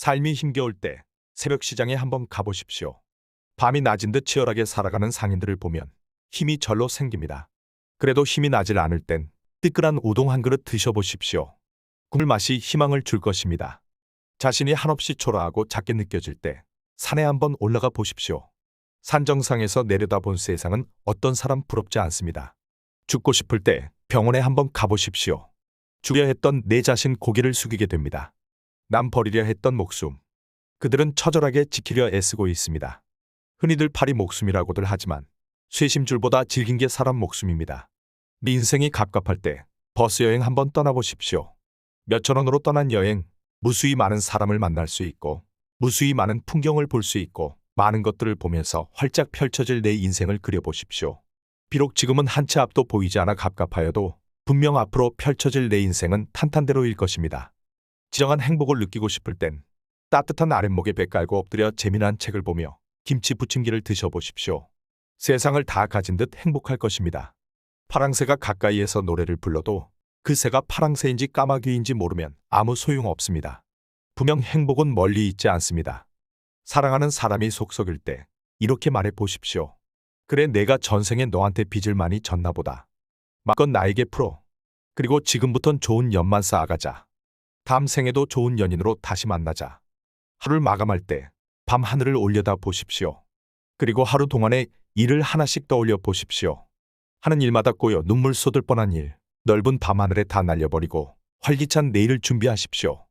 삶이 힘겨울 때 새벽 시장에 한번 가보십시오. 밤이 낮은 듯 치열하게 살아가는 상인들을 보면 힘이 절로 생깁니다. 그래도 힘이 나질 않을 땐 뜨끈한 우동 한 그릇 드셔보십시오. 국물 맛이 희망을 줄 것입니다. 자신이 한없이 초라하고 작게 느껴질 때 산에 한번 올라가 보십시오. 산 정상에서 내려다본 세상은 어떤 사람 부럽지 않습니다. 죽고 싶을 때 병원에 한번 가보십시오. 죽여 했던 내 자신 고개를 숙이게 됩니다. 남 버리려 했던 목숨. 그들은 처절하게 지키려 애쓰고 있습니다. 흔히들 팔이 목숨이라고들 하지만 쇠심줄보다 질긴 게 사람 목숨입니다. 네 인생이 갑갑할 때 버스 여행 한번 떠나보십시오. 몇천 원으로 떠난 여행, 무수히 많은 사람을 만날 수 있고 무수히 많은 풍경을 볼 수 있고 많은 것들을 보면서 활짝 펼쳐질 내 인생을 그려보십시오. 비록 지금은 한 치 앞도 보이지 않아 갑갑하여도 분명 앞으로 펼쳐질 내 인생은 탄탄대로일 것입니다. 지정한 행복을 느끼고 싶을 땐 따뜻한 아랫목에 배 깔고 엎드려 재미난 책을 보며 김치 부침개를 드셔보십시오. 세상을 다 가진 듯 행복할 것입니다. 파랑새가 가까이에서 노래를 불러도 그 새가 파랑새인지 까마귀인지 모르면 아무 소용 없습니다. 분명 행복은 멀리 있지 않습니다. 사랑하는 사람이 속썩일 때 이렇게 말해 보십시오. 그래 내가 전생에 너한테 빚을 많이 졌나 보다. 마건 나에게 풀어. 그리고 지금부턴 좋은 연만 쌓아가자. 다음 생에도 좋은 연인으로 다시 만나자. 하루를 마감할 때 밤 하늘을 올려다 보십시오. 그리고 하루 동안에 일을 하나씩 떠올려 보십시오. 하는 일마다 꼬여 눈물 쏟을 뻔한 일, 넓은 밤하늘에 다 날려버리고 활기찬 내일을 준비하십시오.